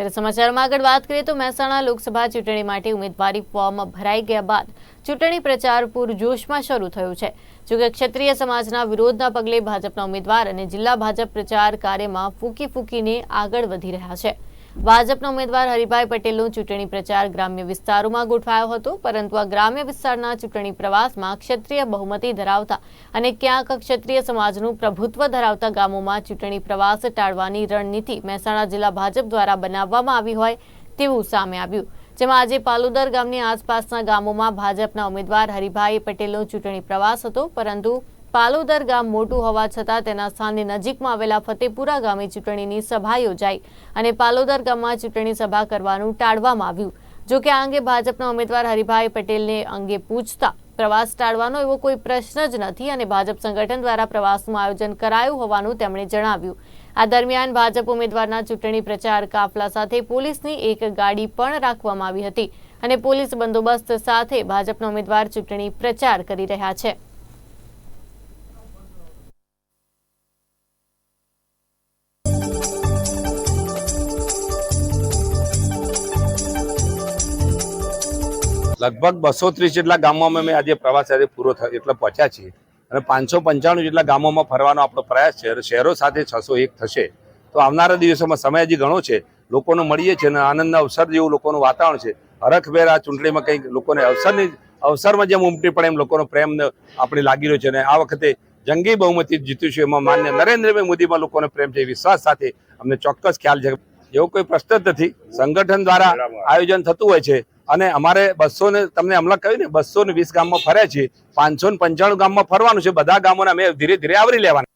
ત્યારે સમાચારમાં આગળ વાત કરીએ તો મહેસાણા લોકસભા ચૂંટણી માટે ઉમેદવારી ફોર્મ ભરાઈ ગયા બાદ ચૂંટણી પ્રચાર પૂરજોશમાં શરૂ થયો છે. જોકે ક્ષત્રિય સમાજના વિરોધના પગલે ભાજપના ઉમેદવાર અને જિલ્લા ભાજપ પ્રચાર કાર્યમાં ફૂંકી ફૂંકીને આગળ વધી રહ્યા છે. ભાજપના ઉમેદવાર હરિભાઈ પટેલનો ચૂંટણી પ્રચાર ગ્રામ્ય વિસ્તારોમાં ગોઠવાયો હતો, પરંતુ આ ગ્રામ્ય વિસ્તારના ચૂંટણી પ્રવાસમાં ક્ષત્રિય બહુમતી ધરાવતા અને ક્યાંક ક્ષત્રિય સમાજનું પ્રભુત્વ ધરાવતા ગામોમાં ચૂંટણી પ્રવાસ ટાળવાની રણનીતિ મહેસાણા જિલ્લા ભાજપ દ્વારા બનાવવામાં આવી હોય તેવું સામે આવ્યું. જેમાં આજે પાલુદર ગામની આસપાસના ગામોમાં ભાજપના ઉમેદવાર હરિભાઈ પટેલનો ચૂંટણી પ્રવાસ હતો, પરંતુ પાલોદર ગામ મોટું હોવા છતાં તેના સ્થાનની નજીકમાં આવેલા ફતેપુરા ગામે ચૂંટણીની સભા યોજાઈ અને પાલોદર ગામમાં ચૂંટણી સભા કરવાનું ટાળવામાં આવ્યું. જો કે આ અંગે ભાજપના ઉમેદવાર હરિભાઈ પટેલને અંગે પૂછતા પ્રવાસ ટાળવાનો એવો કોઈ પ્રશ્ન જ નથી અને ભાજપ સંગઠન દ્વારા પ્રવાસનું આયોજન કરાયું હોવાનું તેમણે જણાવ્યું. આ દરમિયાન ભાજપ ઉમેદવારના ચૂંટણી પ્રચાર કાફલા સાથે પોલીસની એક ગાડી પણ રાખવામાં આવી હતી અને પોલીસ બંદોબસ્ત સાથે ભાજપના ઉમેદવાર ચૂંટણી પ્રચાર કરી રહ્યા છે. લગભગ બસો ત્રીસ જેટલા ગામોમાં મેં આજે પ્રવાસ આજે પૂરો થયો, એટલે પહોંચ્યા છીએ. અને પાંચસો પંચાણું જેટલા ગામોમાં ફરવાનો આપણો પ્રયાસ છે, અને શહેરો સાથે છસો એક થશે. તો આવનારા દિવસોમાં સમય હજી ઘણો છે, લોકોને મળીએ છીએ અને આનંદના અવસર જેવું લોકોનું વાતાવરણ છે. હરખભેર આ ચૂંટણીમાં કંઈક લોકોને અવસરની, અવસરમાં જેમ ઉમટી પડે એમ લોકોનો પ્રેમ આપણે લાગી રહ્યો છે. અને આ વખતે જંગી બહુમતી જીતીશું એમાં માન્ય નરેન્દ્રભાઈ મોદીમાં લોકોનો પ્રેમ છે વિશ્વાસ સાથે અમને ચોક્કસ ખ્યાલ છે. એવો કોઈ પ્રશ્ન જ નથી. સંગઠન દ્વારા આયોજન થતું હોય છે. અને અમારે બસો ને તમને હમણાં કહ્યું ને બસો ને વીસ ગામમાં ફર્યા છીએ પાંચસો ને પંચાણું ગામમાં ફરવાનું છે. બધા ગામોને અમે ધીરે ધીરે આવરી લેવાના.